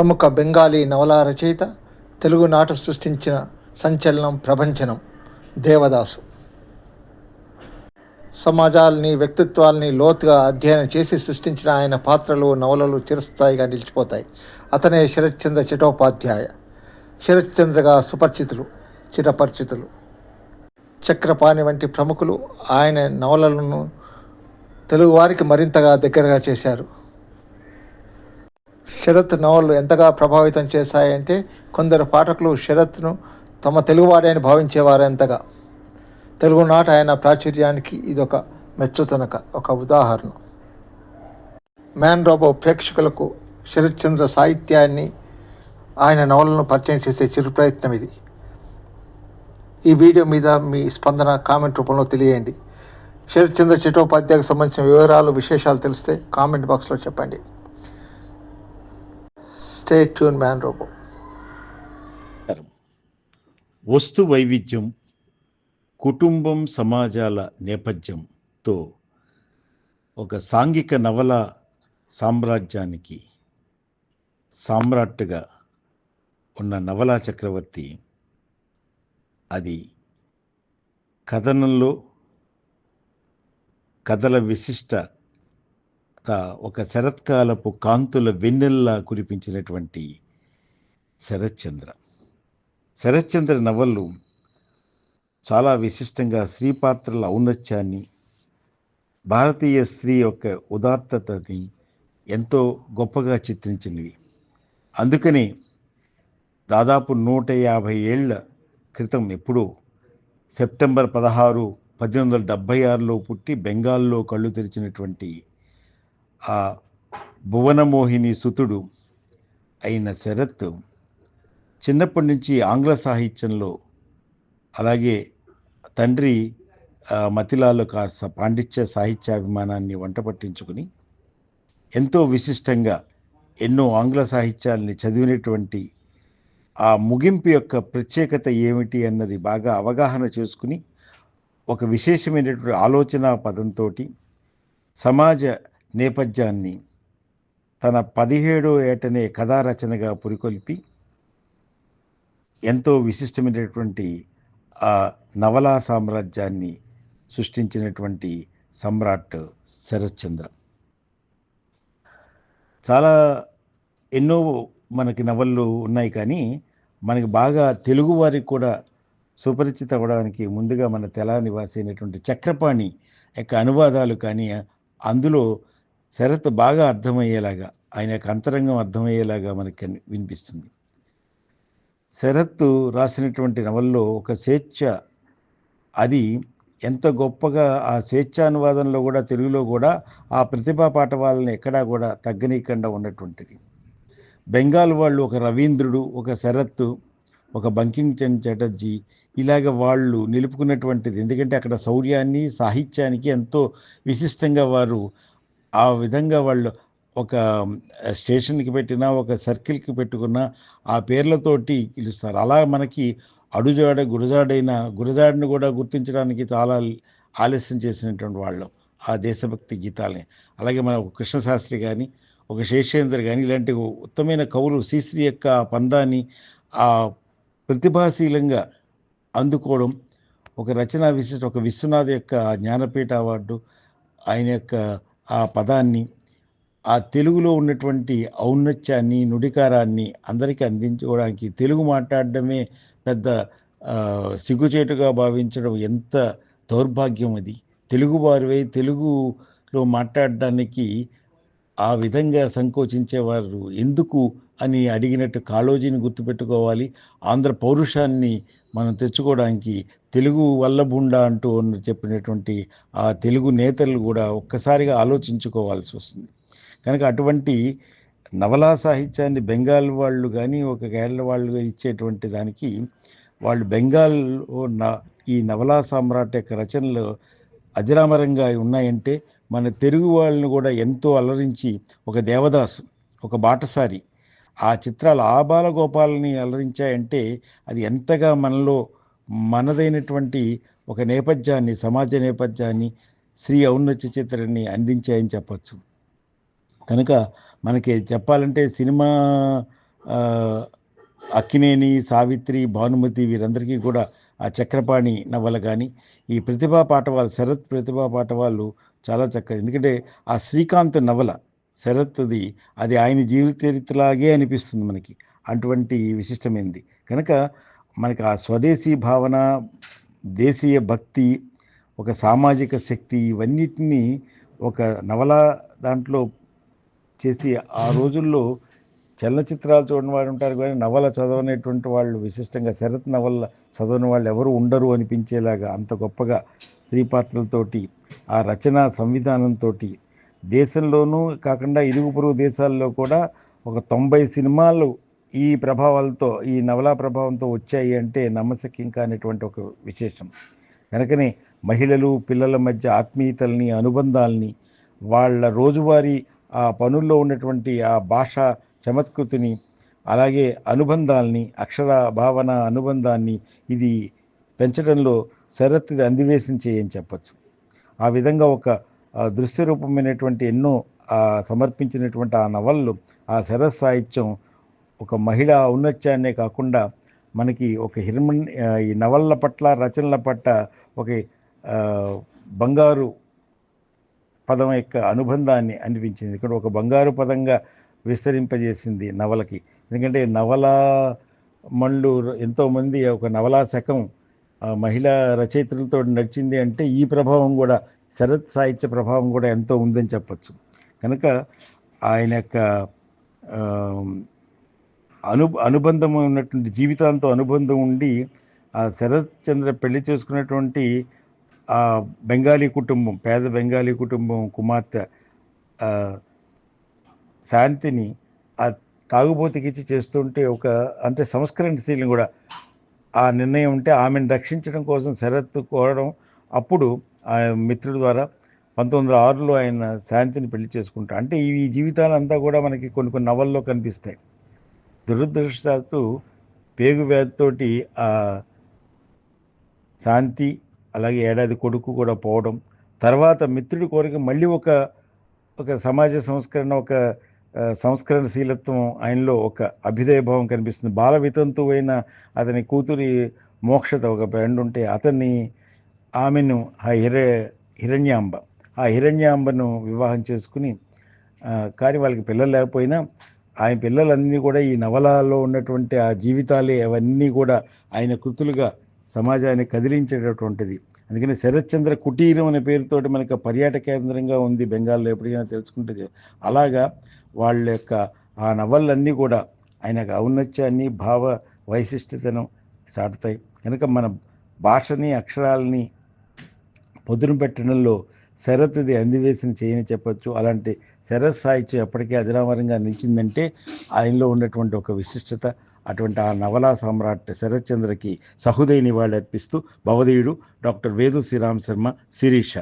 ప్రముఖ బెంగాలీ నవలా రచయిత తెలుగునాట సృష్టించిన సంచలనం ప్రపంచనం దేవదాసు. సమాజాల్ని వ్యక్తిత్వాల్ని లోతుగా అధ్యయనం చేసి సృష్టించిన ఆయన పాత్రలు నవలలు చిరస్థాయిగా నిలిచిపోతాయి. అతనే శరత్చంద్ర చటోపాధ్యాయ. శరత్చంద్రగా సుపరిచితులు చిరపరిచితులు. చక్రపాణి వంటి ప్రముఖులు ఆయన నవలలను తెలుగువారికి మరింతగా దగ్గరగా చేశారు. శరత్ నవలలు ఎంతగా ప్రభావితం చేశాయంటే కొందరు పాఠకులు శరత్ను తమ తెలుగువాడే అని భావించేవారు ఎంతగా. తెలుగునాట ఆయన ప్రాచుర్యానికి ఇదొక మెచ్చుతనక ఒక ఉదాహరణ. మ్యాన్ రోబో ప్రేక్షకులకు శరత్చంద్ర సాహిత్యాన్ని ఆయన నవలను పరిచయం చేసే చిరు ప్రయత్నం ఇది. ఈ వీడియో మీద మీ స్పందన కామెంట్ రూపంలో తెలియండి శరత్చంద్ర చటోపాధ్యాయకు సంబంధించిన వివరాలు విశేషాలు తెలిస్తే కామెంట్ బాక్స్లో చెప్పండి. Stay tune man robo. వస్తు వైవిధ్యం కుటుంబం సమాజాల నేపథ్యంతో ఒక సాంఘిక నవల సామ్రాజ్యానికి సామ్రాట్గా ఉన్న నవలా చక్రవర్తి అది కథనంలో కథల విశిష్ట ఒక శరత్కాలపు కాంతుల వెన్నెల్లా కురిపించినటువంటి శరత్చంద్ర. శరత్చంద్ర నవళ్ళు చాలా విశిష్టంగా స్త్రీ పాత్రల ఔన్నత్యాన్ని భారతీయ స్త్రీ యొక్క ఉదాత్తతని ఎంతో గొప్పగా చిత్రించినవి. అందుకనే దాదాపు నూట యాభై ఏళ్ళ క్రితం ఎప్పుడో సెప్టెంబర్ పదహారు పద్దెనిమిది వందల డెబ్భై ఆరులో పుట్టి బెంగాల్లో కళ్ళు తెరిచినటువంటి ఆ భువనమోహిని సుతుడు అయిన శరత్ చిన్నప్పటి నుంచి ఆంగ్ల సాహిత్యంలో అలాగే తండ్రి ఆ, మతిలాలు కాస్త పాండిత్య సాహిత్యాభిమానాన్ని వంట పట్టించుకుని ఎంతో విశిష్టంగా ఎన్నో ఆంగ్ల సాహిత్యాల్ని చదివినటువంటి ఆ ముగింపు యొక్క ప్రత్యేకత ఏమిటి అన్నది బాగా అవగాహన చేసుకుని ఒక విశేషమైనటువంటి ఆలోచన పదంతో సమాజ నేపథ్యాన్ని తన పదిహేడో ఏటనే కథా రచనగా పురికొల్పి ఎంతో విశిష్టమైనటువంటి ఆ నవలా సామ్రాజ్యాన్ని సృష్టించినటువంటి సమ్రాట్ శరత్చంద్ర. చాలా ఎన్నో మనకి నవళ్ళు ఉన్నాయి కానీ మనకి బాగా తెలుగు వారికి కూడా సుపరిచిత అవ్వడానికి ముందుగా మన తెలా నివాసి అయినటువంటి చక్రపాణి యొక్క అనువాదాలు కానీ అందులో శరత్ బాగా అర్థమయ్యేలాగా ఆయన యొక్క అంతరంగం అర్థమయ్యేలాగా మనకి వినిపిస్తుంది. శరత్ రాసినటువంటి నవల్లో ఒక స్వేచ్ఛ అది ఎంత గొప్పగా ఆ స్వేచ్ఛానువాదంలో కూడా తెలుగులో కూడా ఆ ప్రతిభా పాట వాళ్ళని ఎక్కడా కూడా తగ్గనీయకుండా ఉన్నటువంటిది. బెంగాల్ వాళ్ళు ఒక రవీంద్రుడు ఒక శరత్ ఒక బంకింగ్ చంద్ చటర్జీ ఇలాగ వాళ్ళు నిలుపుకున్నటువంటిది. ఎందుకంటే అక్కడ శౌర్యాన్ని సాహిత్యానికి ఎంతో విశిష్టంగా వారు ఆ విధంగా వాళ్ళు ఒక స్టేషన్కి పెట్టినా ఒక సర్కిల్కి పెట్టుకున్న ఆ పేర్లతోటి పిలుస్తారు. అలా మనకి అడుజాడ గురజాడైన గురజాడని కూడా గుర్తించడానికి చాలా ఆలస్యం చేసినటువంటి వాళ్ళు ఆ దేశభక్తి గీతాలని. అలాగే మన ఒక కృష్ణశాస్త్రి కానీ ఒక శేషేంద్ర కానీ ఇలాంటి ఉత్తమైన కవులు శ్రీశ్రీ యొక్క పందాన్ని ఆ ప్రతిభాశీలంగా అందుకోవడం ఒక రచనా విశిష్ట ఒక విశ్వనాథ్ యొక్క జ్ఞానపీఠ అవార్డు ఆయన యొక్క ఆ పదాన్ని ఆ తెలుగులో ఉన్నటువంటి ఔన్నత్యాన్ని నుడికారాన్ని అందరికీ అందించుకోవడానికి తెలుగు మాట్లాడడమే పెద్ద సిగ్గుచేటుగా భావించడం ఎంత దౌర్భాగ్యం అది. తెలుగు వారివై తెలుగులో మాట్లాడడానికి ఆ విధంగా సంకోచించేవారు ఎందుకు అని అడిగినట్టు కాళోజీని గుర్తుపెట్టుకోవాలి. ఆంధ్ర పౌరుషాన్ని మనం తెచ్చుకోవడానికి తెలుగు వల్లబుండా అంటూ చెప్పినటువంటి ఆ తెలుగు నేతలు కూడా ఒక్కసారిగా ఆలోచించుకోవాల్సి వస్తుంది. కనుక అటువంటి నవలా సాహిత్యాన్ని బెంగాల్ వాళ్ళు కానీ ఒక కేరళ వాళ్ళు ఇచ్చేటువంటి దానికి వాళ్ళు బెంగాల్ ఈ నవలా సామ్రాట్ యొక్క రచనలు అజరామరంగా ఉన్నాయంటే మన తెలుగు వాళ్ళని కూడా ఎంతో అలరించి ఒక దేవదాసు ఒక బాటసారి ఆ చిత్రాలు ఆ బాలగోపాలని అలరించాయంటే అది ఎంతగా మనలో మనదైనటువంటి ఒక నేపథ్యాన్ని సమాజ నేపథ్యాన్ని శ్రీ ఔన్నత్య చిత్రాన్ని అందించాయని చెప్పచ్చు. కనుక మనకి చెప్పాలంటే సినిమా అక్కినేని సావిత్రి భానుమతి వీరందరికీ కూడా ఆ చక్రపాణి నవల కానీ ఈ ప్రతిభా పాఠవాళ్ళు శరత్ ప్రతిభా పాఠవాళ్ళు చాలా చక్కగా ఎందుకంటే ఆ శ్రీకాంత్ నవల శరత్ది అది ఆయన జీవిత చరిత్రలాగే అనిపిస్తుంది మనకి. అటువంటి విశిష్టమైనది కనుక మనకి ఆ స్వదేశీ భావన దేశీయ భక్తి ఒక సామాజిక శక్తి ఇవన్నిటినీ ఒక నవల దాంట్లో చేసి ఆ రోజుల్లో చలనచిత్రాలు చూడని వాళ్ళు ఉంటారు కానీ నవల చదవనేటువంటి వాళ్ళు విశిష్టంగా శరత్ నవల చదవని వాళ్ళు ఎవరు ఉండరు అనిపించేలాగా అంత గొప్పగా స్త్రీ పాత్రలతోటి ఆ రచనా సంవిధానంతో దేశంలోనూ కాకుండా ఇరుగు పొరుగు దేశాల్లో కూడా ఒక తొంభై సినిమాలు ఈ ప్రభావాలతో ఈ నవలా ప్రభావంతో వచ్చాయి అంటే నమ్మశక్యం కానిటువంటి ఒక విశేషం. కనుకనే మహిళలు పిల్లల మధ్య ఆత్మీయతల్ని అనుబంధాల్ని వాళ్ళ రోజువారీ ఆ పనుల్లో ఉన్నటువంటి ఆ భాష చమత్కృతిని అలాగే అనుబంధాల్ని అక్షర భావన అనుబంధాన్ని ఇది పెంచడంలో శరత్ అందివేశం చేయని చెప్పచ్చు. ఆ విధంగా ఒక దృశ్య రూపమైనటువంటి ఎన్నో సమర్పించినటువంటి ఆ నవళ్ళు ఆ శరస్ సాహిత్యం ఒక మహిళ ఔన్నత్యాన్నే కాకుండా మనకి ఒక హిర్మన్ ఈ నవళ్ళ పట్ల రచనల పట్ల ఒక బంగారు పదం యొక్క అనుబంధాన్ని అనిపించింది ఇక్కడ ఒక బంగారు పదంగా విస్తరింపజేసింది నవలకి. ఎందుకంటే నవల మళ్ళు ఎంతోమంది ఒక నవలా శకం ఆ, మహిళా రచయిత్రులతో నడిచింది అంటే ఈ ప్రభావం కూడా శరత్ సాహిత్య ప్రభావం కూడా ఎంతో ఉందని చెప్పచ్చు. కనుక ఆయన యొక్క అను అనుబంధం ఉన్నటువంటి జీవితాంతో అనుబంధం ఉండి ఆ శరత్ చంద్ర పెళ్ళి చేసుకున్నటువంటి ఆ బెంగాలీ కుటుంబం పేద బెంగాలీ కుటుంబం కుమార్తె శాంతిని ఆ తాగుబోతుకిచ్చి చేస్తుంటే ఒక అంటే సంస్కరణశీలం కూడా ఆ నిర్ణయం ఉంటే ఆమెను రక్షించడం కోసం శరత్ కోరడం అప్పుడు ఆ మిత్రుడి ద్వారా పంతొమ్మిది వందల ఆరులో ఆయన శాంతిని పెళ్ళి చేసుకుంటా అంటే ఈ జీవితాలంతా కూడా మనకి కొన్ని కొన్ని నవల్లో కనిపిస్తాయి. దురదృష్టాలతో పేగు వ్యాధితోటి ఆ శాంతి అలాగే ఏడాది కొడుకు కూడా పోవడం తర్వాత మిత్రుడి కోరిక మళ్ళీ ఒక ఒక సమాజ సంస్కరణ ఒక సంస్కరణశీలత్వం ఆయనలో ఒక అభ్యుదయ భావం కనిపిస్తుంది. బాల వితంతువైన అయిన అతని కూతురి మోక్షత ఒక బ్యాండ్ ఉంటే అతన్ని ఆమెను ఆ హిర హిరణ్యాంబ ఆ హిరణ్యాంబను వివాహం చేసుకుని కానీ వాళ్ళకి పిల్లలు లేకపోయినా ఆయన పిల్లలన్నీ కూడా ఈ నవలలో ఉన్నటువంటి ఆ జీవితాలే అవన్నీ కూడా ఆయన కృతులుగా సమాజాన్ని కదిలించేటటువంటిది. అందుకని శరత్చంద్ర కుటీరం అనే పేరుతోటి మనకి పర్యాటక కేంద్రంగా ఉంది బెంగాల్లో ఎప్పటికైనా తెలుసుకుంటే అలాగా వాళ్ళ యొక్క ఆ నవలన్నీ కూడా ఆయనకు ఔన్నత్యాన్ని భావ వైశిష్టతను చాటుతాయి కనుక మన భాషని అక్షరాలని పొదును పెట్టడంలో శరత్ది అందివేసిన చేయని చెప్పొచ్చు. అలాంటి శరత్ సాహిత్యం ఎప్పటికీ అజరామరంగా నిలిచిందంటే ఆయనలో ఉన్నటువంటి ఒక విశిష్టత అటువంటి ఆ నవలా సామ్రాట్ శరత్చంద్రకి సహృదయ నివాళి అర్పిస్తూ భవదేయుడు డాక్టర్ వేదు శ్రీరామ్ శర్మ శిరీష.